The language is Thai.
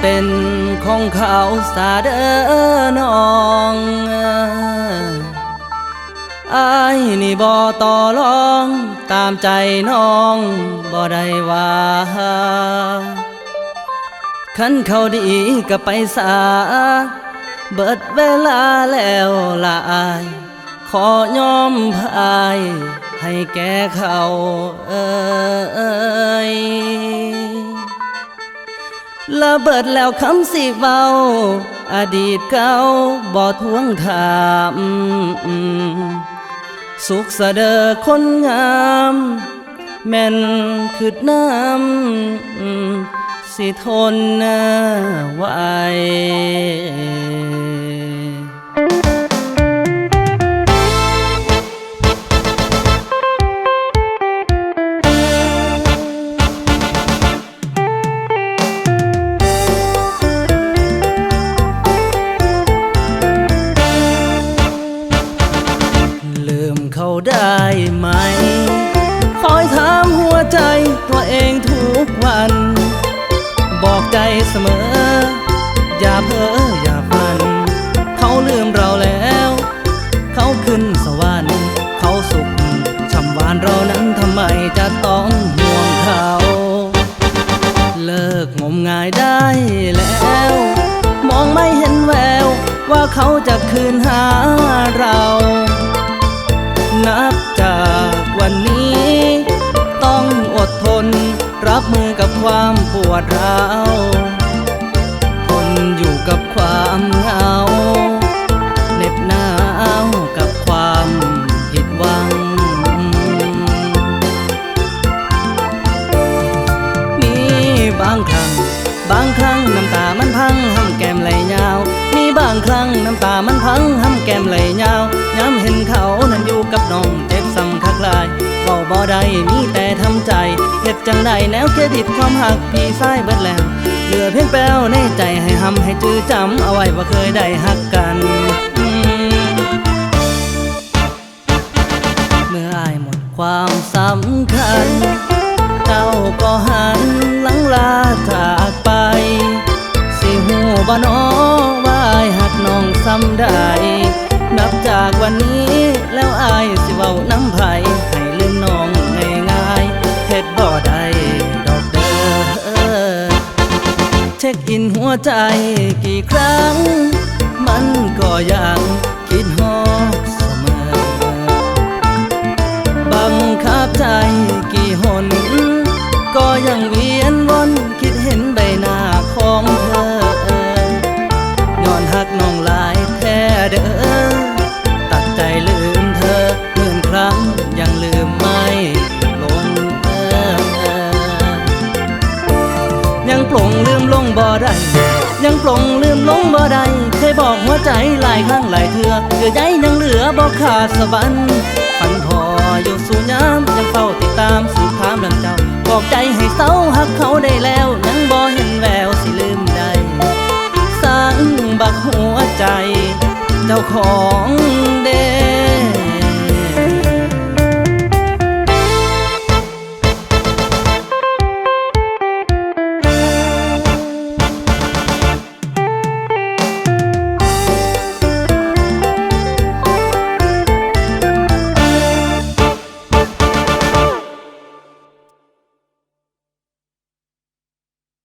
เป็นของเขาสาเด้อน้องอายนี่บ่ต่อรองตามใจน้องบ่ได้ว่าขันเขาดีก็ไปสา เบิดเวลาแล้วละอาย ขอยอมพายให้แกเขาเอ้ เบิดแล้วคำสิเบาอดีตเก่าบ่ทวงถามสุขสเดอคนงาม แม่นคืดน้ำสิทนไว ได้ไหม คอยถามหัวใจตัวเองทุกวัน บอกใจเสมอ อย่าเพ้ออย่าฝัน เขาลืมเราแล้ว เขาขึ้นสวรรค์เขาสุขช่ำหวานเรานั้นทำไมจะต้องห่วงเขา เลิกงมงายได้แล้ว มองไม่เห็นแววว่าเขาจะคืนหาเรา ความปวดร้าวทนอยู่กับความเหงาเหน็บหนาวกับความผิดหวัง มีบางครั้ง บางครั้งน้ำตามันพังห้ำแก้มไหลยาว มีบางครั้งน้ำตามันพังห้ำแก้มไหลยาวย้ำเห็นเขานั้นอยู่กับน้องเจ็บซ้ำคักลายเบาบ่ได้มีแต่ทำใจ จังใดแนวเครดิตความหักพี่สายเบิดแล้วเหลือเพียงแป้วในใจให้หำให้จื้อจำเอาไว้ว่าเคยได้หักกันเมื่ออายหมดความสำคัญ เจ้าก็หันหลังลาจากไป สิหูบ่น้อว่าอายหักน้องซ้ำได้นับจากวันนี้แล้วอายสิเว้าน้ำไผ วใจกี่ครั้ง มันก็ยังคิดฮอกเสมอ บังคับใจกี่หน ก็ยังเวียนวนคิดเห็นใบหน้าของเธอย้อนหักน้องลายแท้เด้อตัดใจลืมเธอหมื่นครั้งยังลืมไม่ลงเออยังปลงลืมลงบ่ได้ ยังปลงลืมลงบ่ได้เคยบอกหัวใจหลายครั้งหลายเถื่อเหลือใจยังเหลือบ่ขาดสะบันฝันพออยู่สู่ยามยังเฝ้าติดตามสืบถามเรื่องเจ้าบอกใจให้เศร้าหักเขาได้แล้วยังบ่เห็นแววสิลืมได้สร้างบักหัวใจ เจ้าของ